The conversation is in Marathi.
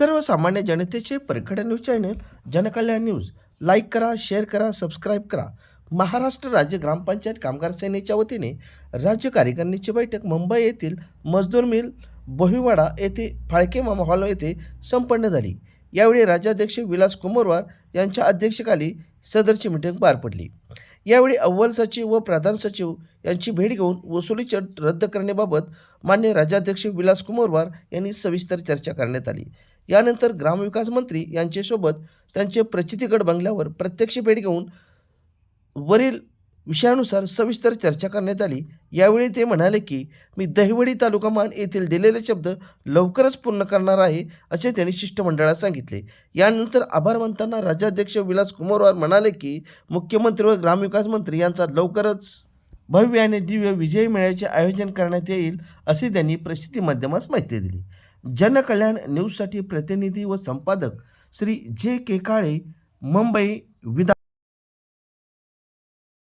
सर्वसामान्य जनतेचे परखड news channel Jankalyan news. Like करा शेअर करा सबस्क्राईब करा. महाराष्ट्र राज्य ग्रामपंचायत कामगार सेनेच्या वतीने राज्य कार्यकारिणीची बैठक मुंबई येथील मजदूर मिल बोहिवाडा येथे फाळके मामा हॉल येथे संपन्न झाली. यावेळी राज्याध्यक्ष विलास कुमारवार यांच्या अध्यक्षतेखाली सदरची मीटिंग पार पडली. यावेळी अव्वल सचिव व प्रधान सचिव यांची भेट घेऊन वसुली रद्द करण्याबाबत मान्य राज्याध्यक्ष विलास कुमारवार यांनी सविस्तर चर्चा करण्यात आली. यानंतर ग्रामविकास मंत्री यांच्यासोबत त्यांचे प्रचितीगड बंगल्यावर प्रत्यक्ष भेट घेऊन वरील विषयानुसार सविस्तर चर्चा करण्यात आली. यावेळी ते म्हणाले की मी दहिवडी तालुका मान येथील दिलेले शब्द लवकरच पूर्ण करणार आहे असे त्यांनी शिष्टमंडळात सांगितले. यानंतर आभार मानताना राज्याध्यक्ष विलास कुमारवार म्हणाले की मुख्यमंत्री व ग्रामविकास मंत्री यांचा लवकरच भव्य आणि दिव्य विजय मेळ्याचे आयोजन करण्यात येईल असे त्यांनी प्रसिद्धी माध्यमास माहिती दिली. जनकल्याण न्यूजसाठी प्रतिनिधी व संपादक श्री जे के काळे मुंबई विधान